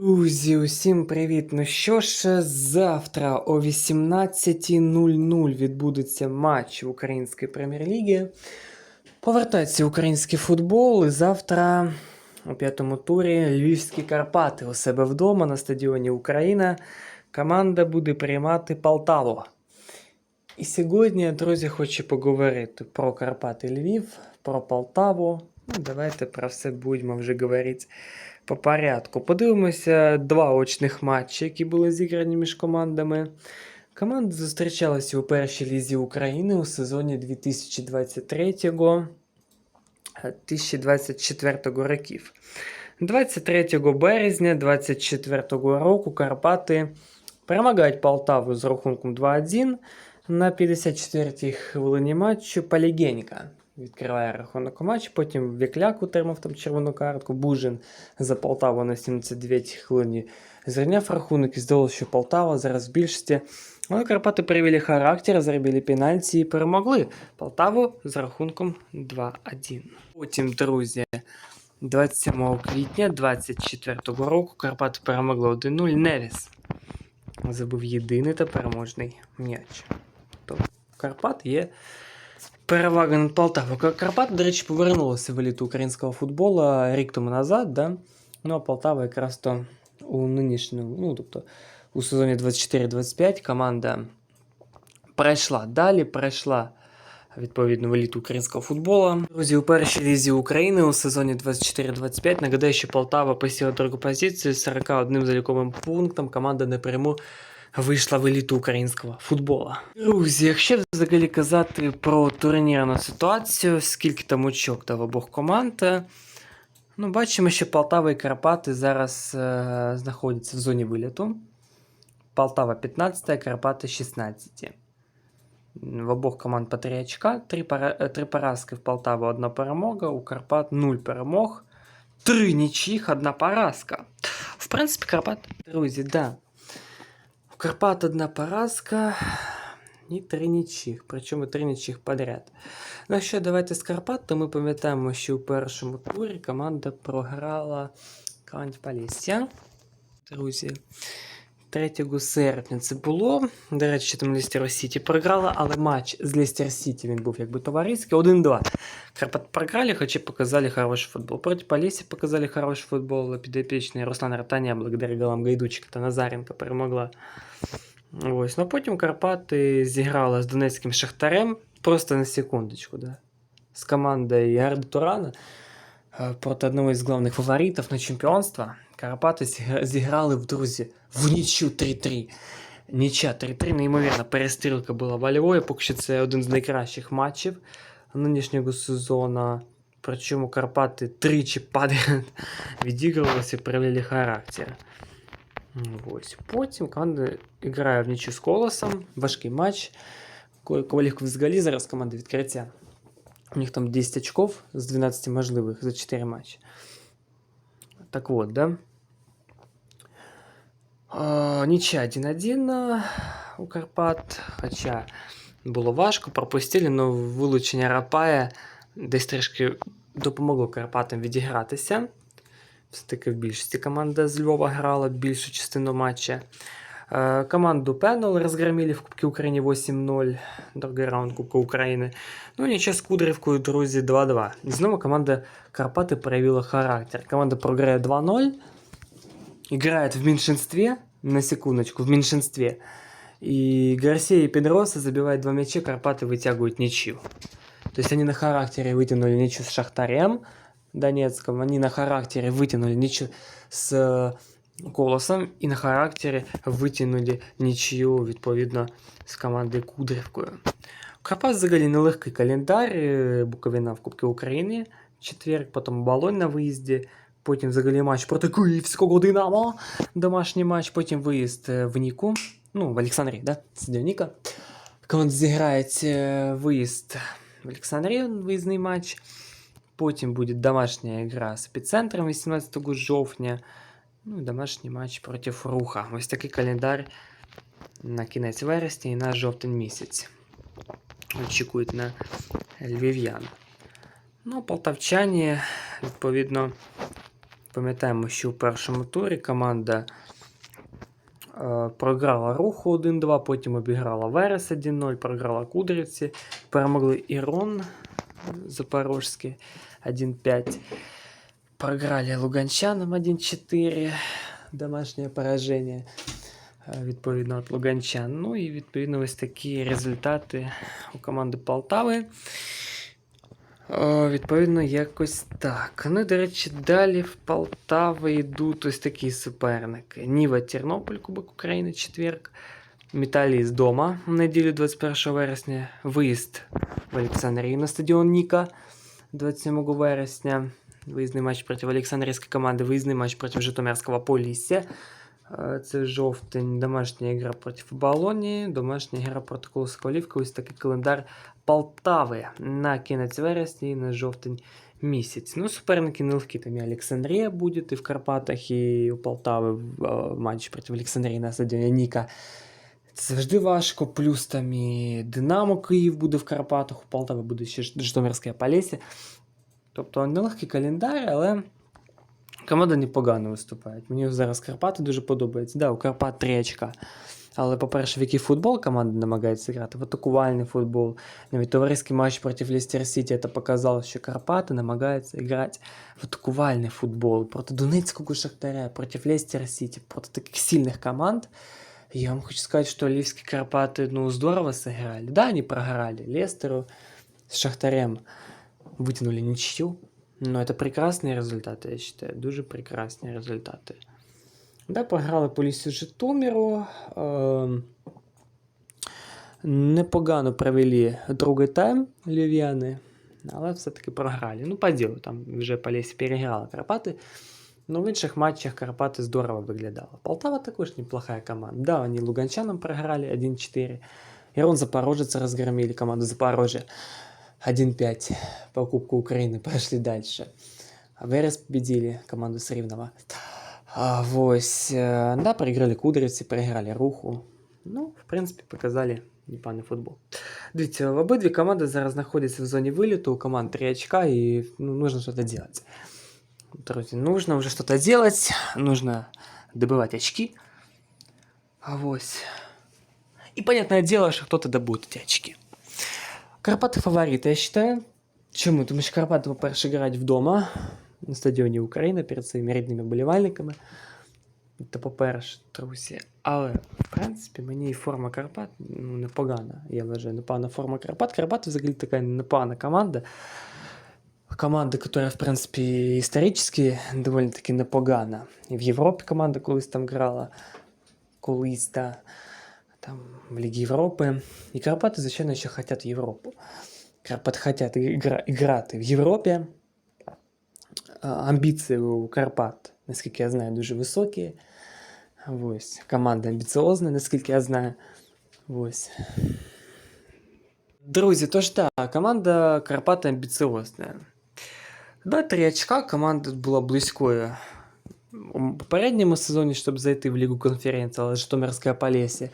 Друзі, усім привіт! Ну що ж, завтра о 18.00 відбудеться матч Української прем'єр-ліги. Повертається український футбол. І завтра у п'ятому турі Львівські Карпати у себе вдома на стадіоні Україна. Команда буде приймати Полтаву. І сьогодні, друзі, хочу поговорити про Карпати Львів, про Полтаву. Ну, давайте про все будемо вже говорити по порядку. Подивимося два очних матчі, які були зіграні між командами. Команди зустрічалися у першій лізі України у сезоні 2023-2024 років. 23 березня 2024 року Карпати перемагають Полтаву з рахунком 2-1 на 54-й хвилині матчу Полігенька. Відкриває рахунок у матчі, потім Вікляк отримав там червону картку, Бужин за Полтаву на 79 хвилині зрівняв рахунок і здалося, що Полтава зараз в більшості. Але Карпати перевели характер, заробили пенальті і перемогли Полтаву з рахунком 2-1. Потім, друзі, 27 квітня 24 року Карпати перемогли 1-0 Невіс. Забив єдиний та переможний м'яч. Тобто Карпат є перевага над Полтавою. Кар- Карпати, до речі, повернулися в еліту українського футболу рік тому назад, да? ну а Полтава якраз то у нинішньому, ну тобто у сезоні 24-25 команда пройшла далі, пройшла відповідно в еліту українського футболу. Друзі, у першій лізі України у сезоні 24-25 нагадаю, що Полтава посіла другу позицію з 41 заліковим пунктом. Команда напряму вийшла в еліту українського футболу. Друзі, якщо взагалі казати про турнірну ситуацію, скільки там очок дав обох команд. е, Ну, бачимо, що Полтава і Карпати зараз е, знаходяться в зоні виліту. Полтава 15, Карпати 16. В обох команд по 3 очка, 3, пора... 3 поразки в Полтаві, одна перемога, у Карпат 0 перемог, 3 нічих, одна поразка. В принципі, Карпат, друзі, да. Карпат одна поразка і три нічих, причому три нічих подряд. Ну, що, давайте з Карпат, то ми пам'ятаємо, що у першому турі команда програла команді Полісся. Друзі, 3 серпня це було. До речі, там Лістер Сіті програла, але матч з Лістер Сіті він був якби товариський. 1-2. Карпат програли, хоча показали хороший футбол. Проти Полісся показали хороший футбол. Підопічний Руслан Ротаня, благодаря голам Гайдучика та Назаренка перемогла. Ось. Ну потім Карпати зіграли з Донецьким Шахтарем просто на секундочку, да. З командою Гарди Турана е, проти одного із головних фаворитів на чемпіонство. Карпати зіграли в друзі в нічю 3-3. Ніча 3-3, неймовірна перестрілка була во Львові, поки що це один з найкращих матчів нинішнього сезону. Причому Карпати тричі падають, відігрувалися проявили характер. Ось. Потім команда грає в нічю з колосом. Важкий матч. Ко- Ковалів взагалі зараз команда відкриття. У них там 10 очков з 12 можливих за 4 матчі. Так от, да? А, Нічия 1-1 у Карпат. Хоча було важко, пропустили, але вилучення Рапая десь трішки допомогло Карпатам відігратися. Все-таки в більшості команда з Львова грала більшу частину матча. Е, Команду Пенал розгромили в Кубці України 8-0, другий раунд Кубка України. Ну нічого з Кудрівкою, друзі, 2-2. І знову команда Карпати проявила характер. Команда програє 2-0, играет в меньшинстве, на секундочку, в меньшинстве. И Гарсия и Педроса забивают два мяча, Карпаты вытягивают ничью. То есть они на характере вытянули ничью с Шахтарем Донецком, они на характере вытянули ничью с е, Колосом і на характері витягнули нічию, відповідно, з командою Кудрівкою. Карпат взагалі нелегкий календар. е, Буковина в Кубці України четвер, потім Болонь на виїзді, потім взагалі матч проти Київського Динамо, домашній матч, потім виїзд е, в Ніку, ну, в Олександрії, да? Це Ніка. Команда зіграє е, виїзд в Олександрію, виїзний матч. Потім буде домашня гра з епіцентром 18 жовтня. Ну і домашній матч проти Руха. Ось такий календар на кінець вересня і на жовтень місяць. Очікують на львів'ян. Ну, полтавчані, відповідно, Пам'ятаємо, що у першому турі команда е, програла Руху 1-2, потім обіграла Верес 1-0, програла Кудрівці, перемогли Ірон Запорожський 1-5. Програли Луганчанам 1-4. Домашнє пораження е, відповідно від Луганчан. Ну і відповідно ось такі результати у команди Полтави. О, відповідно, якось так. Ну, до речі, далі в Полтави йдуть ось такі суперники. Ніва Тернопіль, Кубок України, четверг. Металіст дома в неділю 21 вересня. Виїзд в Олександрії на стадіон Ніка 27 вересня. Виїзний матч проти Олександрійської команди, виїзний матч проти Житомирського Полісся. Е, Це жовтень, домашня гра проти Болоні, домашня гра проти Колосколівки. Ось такий календар Полтави на кінець вересня і на жовтень місяць. Ну, суперники нелегкі. Там і Олександрія буде, і в Карпатах, і у Полтави е, матчі проти Олександрії на стадіоні Ніка. Це завжди важко. Плюс там і Динамо Київ буде в Карпатах, у Полтави буде ще Житомирське Полісся. Тобто нелегкий календар, але команда непогано виступає. Мені зараз Карпати дуже подобаються. Да, у Карпат 3 очка. Але, по-перше, в який футбол команда намагається грати? В атакувальний футбол. Навіть товариський матч проти Лістер Сіті це показало, що Карпати намагаються грати в атакувальний футбол проти Донецького Шахтаря, проти Лестер Сіті, проти таких сильних команд. Я вам хочу сказать, что Ливские Карпаты, ну, здорово сыграли. Да, они програли Лестеру с Шахтарем. Вытянули ничью. Но это прекрасные результаты, я считаю. Дуже прекрасні результати. Да, програли по лісі Житомиру. Ем, непогано провели другий тайм львів'яни, але все-таки програли. Ну, по ділу, там вже по лісі переграли Карпати. Но в інших матчах Карпаты здорово выглядало. Полтава також неплохая команда. Да, они Луганчанам проиграли 1-4. Ирон Запорожец разгромили команду Запорожья 1-5 по Кубку Украины. Прошли дальше. Верес победили команду с Рівного. А, вось. е, Да, проиграли Кудрівці, проиграли Руху. Ну, в принципі, показали непоганий футбол. Дивіться, обидві команди зараз знаходяться в зоні виліту, у команд 3 очка, і ну, нужно что-то делать. Друзья, нужно уже что-то делать, нужно добывать очки. А вось. И понятное дело, что кто-то добудет эти очки. Карпаты фавориты, я считаю. Чому? Тому що Карпати, по-перше, грають вдома на стадіоні Україна перед своїми рідними болівальниками. Це по-перше, друзі. Але, в принципі, мені і форма Карпат ну, непогана. Я вважаю, непогана форма Карпат. Карпати взагалі така непогана команда. Команда, которая, в принципе, історично доволі-таки непогана. І в Європі команда колись там грала, колись та, там в Лігі Європи. І Карпати, звичайно, ще хочуть Європу. Карпати хочуть ігра- грати в Європі. А, Амбіції у Карпат, наскільки я знаю, дуже високі. Ось. Команда амбіціозна, наскільки я знаю. Ось. Друзі, тож так, команда Карпати амбіціозна. Да, 3 очка команда була близькою у попередньому сезоні, щоб зайти в Лігу конференції, але Житомирська Полісся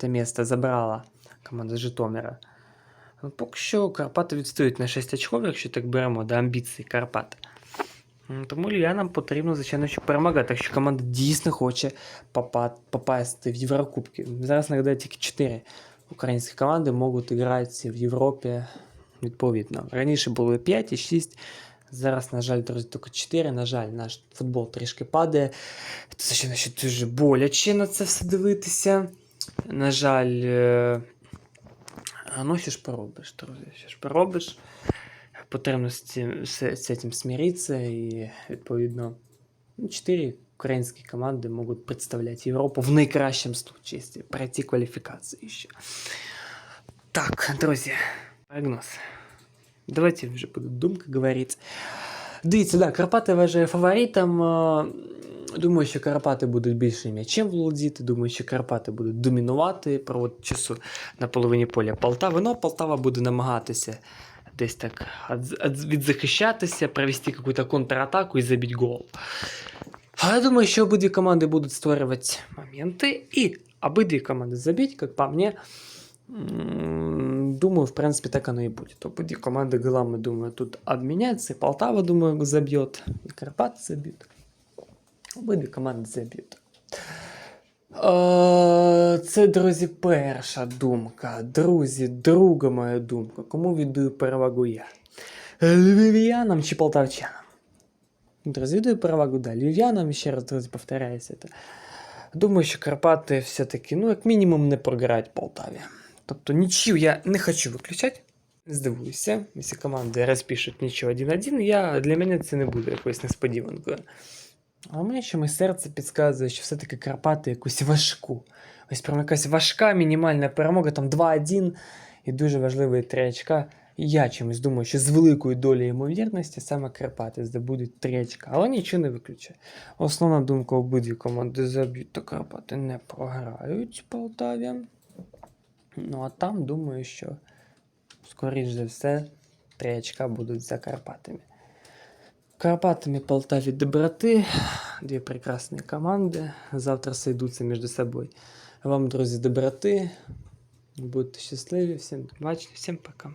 це місце забрала команда з Житомира. Ну, Поки що Карпати відстають на 6 очков, якщо так беремо до амбіцій Карпат. М, Тому львів'янам потрібно, звичайно, що перемагати, якщо команда дійсно хоче попа- попасти в Єврокубки. Зараз нагадаю тільки 4 українські команди можуть грати в Європі відповідно. Раніше було 5 і 6. Зараз, на жаль, друзі, тільки 4. На жаль, наш футбол трішки падає. Це звичайно, що дуже боляче на це все дивитися. На жаль, е, а ну що ж поробиш, друзі, що ж поробиш. Потрібно з цим, з, з цим смиритися і, відповідно, ну, 4 українські команди можуть представляти Європу в найкращому случаї, якщо пройти кваліфікацію ще. Так, друзі, прогноз. Давайте вже буду думка говорити. Дивіться, да, Карпати вважає фаворитом. Думаю, що Карпати будуть більше м'ячем володіти. Думаю, що Карпати будуть домінувати, проводити часу на половині поля Полтави. Ну, Полтава буде намагатися десь так від- від- відзахищатися, провести якусь контратаку і забити гол. А думаю, що обидві команди будуть створювати моменти, і обидві команди забить, як по мне. М, думаю, в принципе, так оно и будет. Топ-1 команды голами, думаю, тут обменяться. И Полтава, думаю, забьет. И Карпаты забьют. Обидві команди заб'ють. Е, Це, друзі, перша думка. Друзі, друга моя думка. Кому віддаю перевагу я? Львів'янам чи полтавчанам? Друзі, віддаю перевагу, да. Львів'янам, ще раз, друзі, повторяюся. Це. Думаю, що Карпати все-таки, ну, як мінімум, не програють Полтаві. Тобто нічию я не хочу виключати. Здивуюся, якщо команди розпишуть нічого 1-1, я, для мене це не буде якоюсь несподіванкою. А у мене чомусь серце підказує, що все-таки Карпати якусь важку. Ось прям якась важка мінімальна перемога, там 2-1 і дуже важливий 3 очка. Я чомусь думаю, що з великою долею ймовірності саме Карпати здобудуть 3 очка, але нічого не виключає. Основна думка обидві команди заб'ють, то Карпати не програють Полтаві. Ну а там думаю, що скоріш за все 3 очка будуть за Карпатами. Карпатами Полтаві доброти. Две прекрасные команды. Завтра сойдутся между собой. Вам, друзі, доброти. Будьте щасливі. Всім бачення, всім пока.